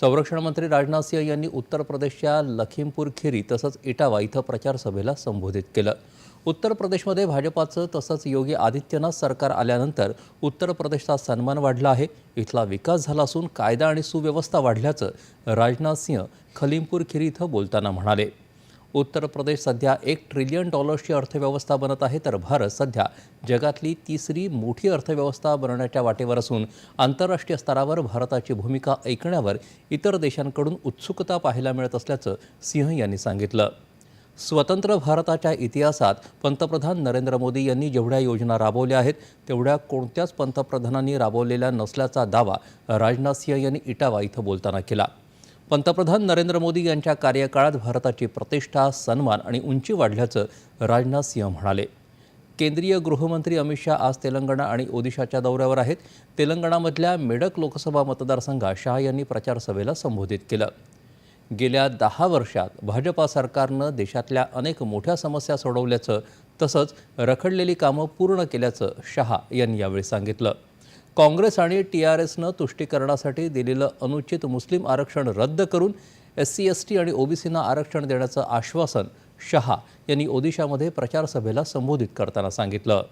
संरक्षण मंत्री राजनाथ सिंह यांनी उत्तर प्रदेशच्या लखीमपूर खिरी तसंच इटावा इथं प्रचारसभेला संबोधित केलं. उत्तर प्रदेशमध्ये भाजपाचं तसंच योगी आदित्यनाथ सरकार आल्यानंतर उत्तर प्रदेशचा सन्मान वाढला आहे. इथला विकास झाला असून कायदा आणि सुव्यवस्था वाढल्याचं राजनाथ सिंह खलीमपूर खिरी इथं बोलताना म्हणाले. उत्तर प्रदेश सध्या एक ट्रिलियन डॉलर्सची अर्थव्यवस्था बनत आहे तर भारत सध्या जगातली तिसरी मोठी अर्थव्यवस्था बनवण्याच्या वाटेवर असून आंतरराष्ट्रीय स्तरावर भारताची भूमिका ऐकण्यावर इतर देशांकडून उत्सुकता पाहायला मिळत असल्याचं सिंह यांनी सांगितलं. स्वतंत्र भारताच्या इतिहासात पंतप्रधान नरेंद्र मोदी यांनी जेवढ्या योजना राबवल्या आहेत तेवढ्या कोणत्याच पंतप्रधानांनी राबवलेल्या नसल्याचा दावा राजनाथ सिंह यांनी इटावा इथं बोलताना केला. पंतप्रधान नरेंद्र मोदी यांच्या कार्यकाळात भारताची प्रतिष्ठा सन्मान आणि उंची वाढल्याचं राजनाथ सिंह म्हणाले. केंद्रीय गृहमंत्री अमित शाह आज तेलंगणा आणि ओदिशाच्या दौऱ्यावर आहेत. तेलंगणामधल्या मेडक लोकसभा मतदारसंघात शाह यांनी प्रचारसभेला संबोधित केलं. गेल्या दहा वर्षात भाजपा सरकारनं देशातल्या अनेक मोठ्या समस्या सोडवल्याचं तसंच रखडलेली कामं पूर्ण केल्याचं शहा यांनी यावेळी सांगितलं. काँग्रेस आणि टी आर एसनं तुष्टीकरणासाठी दिलेलं अनुचित मुस्लिम आरक्षण रद्द करून एस सी एस टी आणि ओबीसींना आरक्षण देण्याचं आश्वासन शहा यांनी ओदिशामध्ये प्रचारसभेला संबोधित करताना सांगितलं.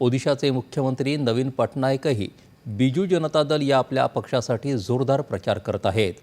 ओदिशाचे मुख्यमंत्री नवीन पटनायकही बिजू जनता दल या आपल्या पक्षासाठी जोरदार प्रचार करत आहेत.